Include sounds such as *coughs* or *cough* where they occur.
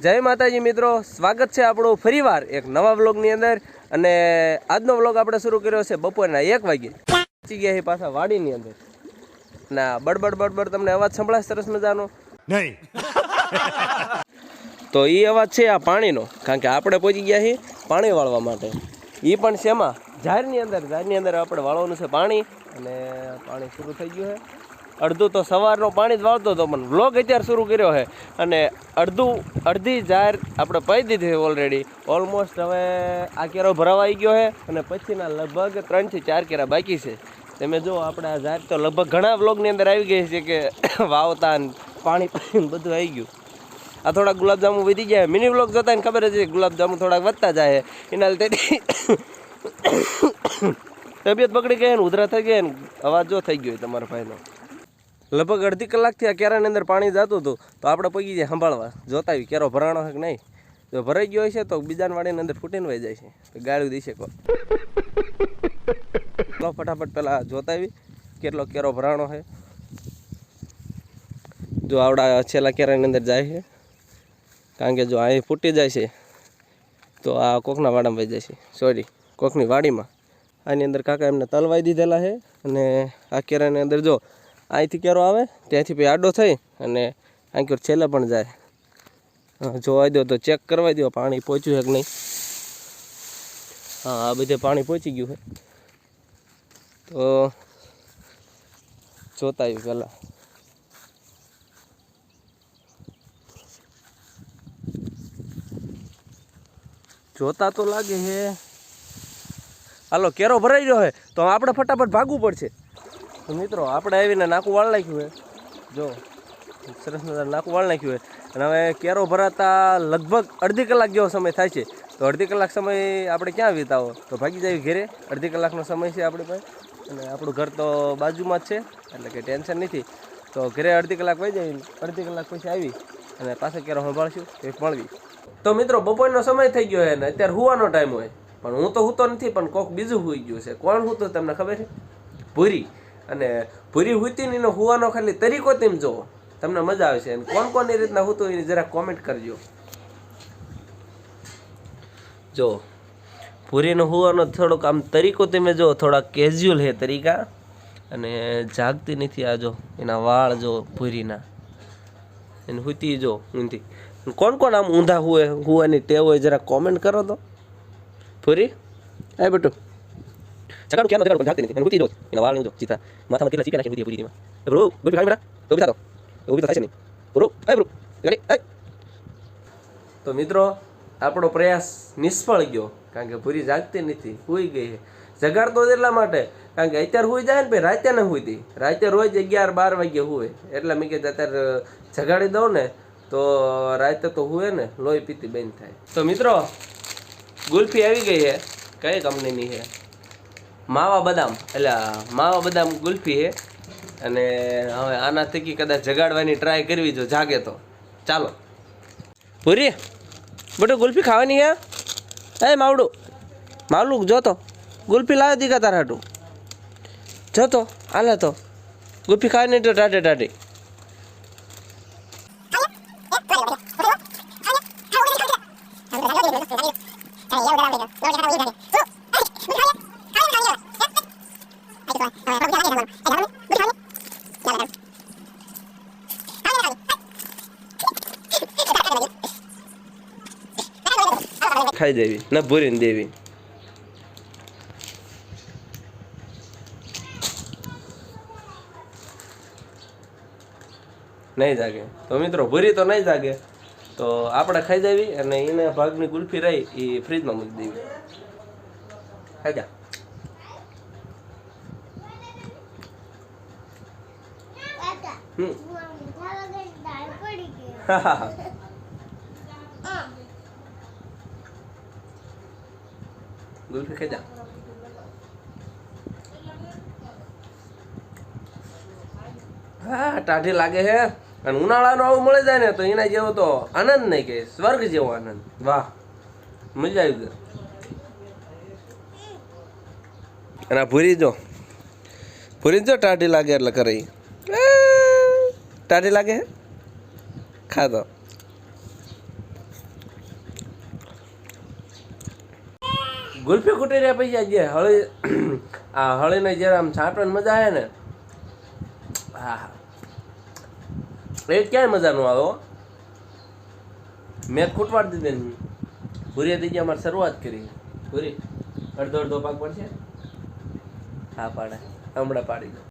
જય માતાજી મિત્રો સ્વાગત છે આપણું ફરીવાર એક નવા વ્લોગની અંદર. અને આજનો વ્લોગ આપણે શરૂ કર્યો છે બપોરના એક વાગે. પહોંચી ગયા છે પાછા વાડીની અંદર. ના બડબડ બડબડ તમને અવાજ સંભળાય સરસ મજાનો. નહીં. *laughs* તો એ અવાજ છે આ પાણીનો કારણ કે આપણે પહોંચી ગયા છીએ પાણી વાળવા માટે. એ પણ શેમાં? ઝાડની અંદર ઝાડની અંદર આપણે વાળવાનું છે પાણી. અને પાણી શરૂ થઈ ગયું છે. અડધું તો સવારનો પાણી જ વાળતો હતો, પણ વ્લોગ અત્યારે શરૂ કર્યો છે. અને અડધું, અડધી જાહેર આપણે પાઈ દીધી છે ઓલરેડી ઓલમોસ્ટ હવે આ કેરો ભરાવાઈ ગયો છે અને પછીના લગભગ ત્રણથી ચાર કેરા બાકી છે. તમે જો આપણે આ જાહેર તો લગભગ ઘણા વ્લોગની અંદર આવી ગઈ છે કે *coughs* વાવતા પાણી બધું આવી ગયું. આ થોડાક ગુલાબજાંબુ વધી ગયા મિની વ્લોગ જોતા ખબર જ છે ગુલાબજાંબુ થોડાક વધતા જાય એના લીધે *coughs* તબિયત બગડી ગઈ ને, ઉધરા થઈ ગયા ને, અવાજ જો થઈ ગયો તમારા ભાઈનો. લગભગ અડધી કલાકથી આ કેરાની અંદર પાણી જતું હતું, તો આપણે પગી જાય સંભાળવા. જોતા આવી કેરો ભરાણો છે નહીં? જો ભરાઈ ગયો હશે તો બીજાની વાડીની અંદર ફૂટીને વહી જાય છે. તો ગાળું દઈ શકો ફટાફટ પહેલાં જોતા આવી કેટલો કેરો ભરાણો છે જો આવડા છેલ્લા કેરાની અંદર જાય છે. કારણ કે જો અહીં ફૂટી જાય છે, તો આ કોકના વાડામાં વહી જાય છે. સોરી કોકની વાડીમાં. આની અંદર કાકા એમને તલવાઈ દીધેલા છે અને આ કેરાની અંદર જો અહીંથી કેરો આવે ત્યાંથી પછી આડો થઈ અને આંક્યોર છેલ્લે પણ જાય. હા, જોવા દો તો ચેક કરવા દો પાણી પહોંચ્યું છે કે નહીં? હા આ બધે પાણી પહોંચી ગયું છે. તો જોતા આવ્યું પહેલાં. જોતા તો લાગે છે. હાલો કેરો ભરાઈ રહ્યો છે તો આપણે ફટાફટ ભાગવું પડશે. મિત્રો, આપણે આવીને નાકું વાળ નાખ્યું છે જો, સરસ મજાનું નાકું વાળ નાખ્યું હોય અને હવે કેરો ભરાતા લગભગ અડધી કલાક જેવો સમય થાય છે. તો અડધી કલાક સમય આપણે ક્યાં વિતાવો? તો ભાગી જાય ઘેરે. અડધી કલાકનો સમય છે આપણી પાસે. અને આપણું ઘર તો બાજુમાં જ છે, એટલે કે ટેન્શન નથી. તો ઘરે અડધી કલાક વહી જાય અડધી કલાક પછી આવી અને પાછો કેરો સંભાળશું, એ મળવી તો મિત્રો, બપોરનો સમય થઈ ગયો હોય અત્યારે હુવાનો ટાઈમ હોય. પણ હું તો હું તો નથી, પણ કોક બીજું હોઈ ગયું છે. કોણ હું તો તમને ખબર છે? ભૂરી. અને ભૂરી હુતીની હુવાનો ખાલી તરીકો તેમ જોવો તમને મજા આવશે. અને કોણ કોણ એ રીતના હૂતું એની જરા કોમેન્ટ કરજો. જો, ભૂરીનો હુવાનો થોડોક આમ તરીકો તમે જો થોડા કેઝ્યુઅલ હે તરીકા. અને જાગતી નથી આ જો, એના વાળ જો ભૂરીના. એને હુતી જો, ઊંધી. કોણ કોણ આમ ઊંધા હુએ, હુવાની ટેવ હોય જરા કોમેન્ટ કરો તો. પૂરી એ બેટુ. હુતી જો એના વાળ જો ચીતા માથામાં કેટલા ચીકા નાખી હુતી પૂરીમાં એ બ્રો ગુડ ખાઈ મેરા તો ઊભી થાતો ઊભી તો થાય છે નહીં બ્રો એ બ્રો ગાડી તો મિત્રો, આપણો પ્રયાસ નિષ્ફળ ગયો, કારણ કે પૂરી જાગતી નથી, હુઈ ગઈ જગાડતો એટલા માટે, કારણ કે અત્યારે સુઈ જાય ને ભાઈ, રાતે ન હુઈતી રાતે રોજ અગિયાર, બાર વાગે સુવે એટલે મેં કીધું અત્યારે જગાડી દઉં ને, તો રાતે તો હુએ ને, લોહી પીતી બંધ થાય. તો મિત્રો, ગુલ્ફી આવી ગઈ છે. કઈ કંપનીની છે? માવા બદામ. એટલે માવા બદામ ગુલ્ફી છે. અને હવે આના થકી કદાચ જગાડવાની ટ્રાય કરવી જો જાગે તો. ચાલો. પૂરી? બટુ ગુલ્ફી ખાવાની હે? એ માવડું? માવલું જોતો ગુલ્ફી લાવે દીકા તારા હાટું. જોતો આલે તો. ગુલ્ફી ખાવાની તો ટાટે ટાટી. ખાઈ દેવી, ન દેવી. નહીં જાગે. તો મિત્રો, ભૂરી તો નહીં જાગે. તો આપણે ખાઈ દેવી અને એને ભાગની કુલ્ફી રહી એ ફ્રીજમાં મૂકી દેવી. ખાઈ જા હમ હા હા હા ગુલ્ફી *laughs* ખાઈ હા ટાઢી લાગે છે અને ઉનાળાનો આવું મળે જાય ને તો એના જેવો તો આનંદ નહીં કે સ્વર્ગ જેવો આનંદ. વાહ મજા આવી ગઈ. અને આ ભૂરી જો. ભૂરી જો ટાઢી લાગે એટલે કરે. તારે લાગે ખા તો ગુલ્ફી ખૂટી રહ્યા પછી આજે હળી આ હળીને જ્યારે આમ છાંટવાની મજા આવે ને હા એ ક્યાંય મજા ન આવે મેં ખૂટવાડી દીધી ને ભૂરીએ દીધી અમારે શરૂઆત કરી ભૂરી અડધો અડધો પાક પડશે હા પાડે હમણાં પાડી દો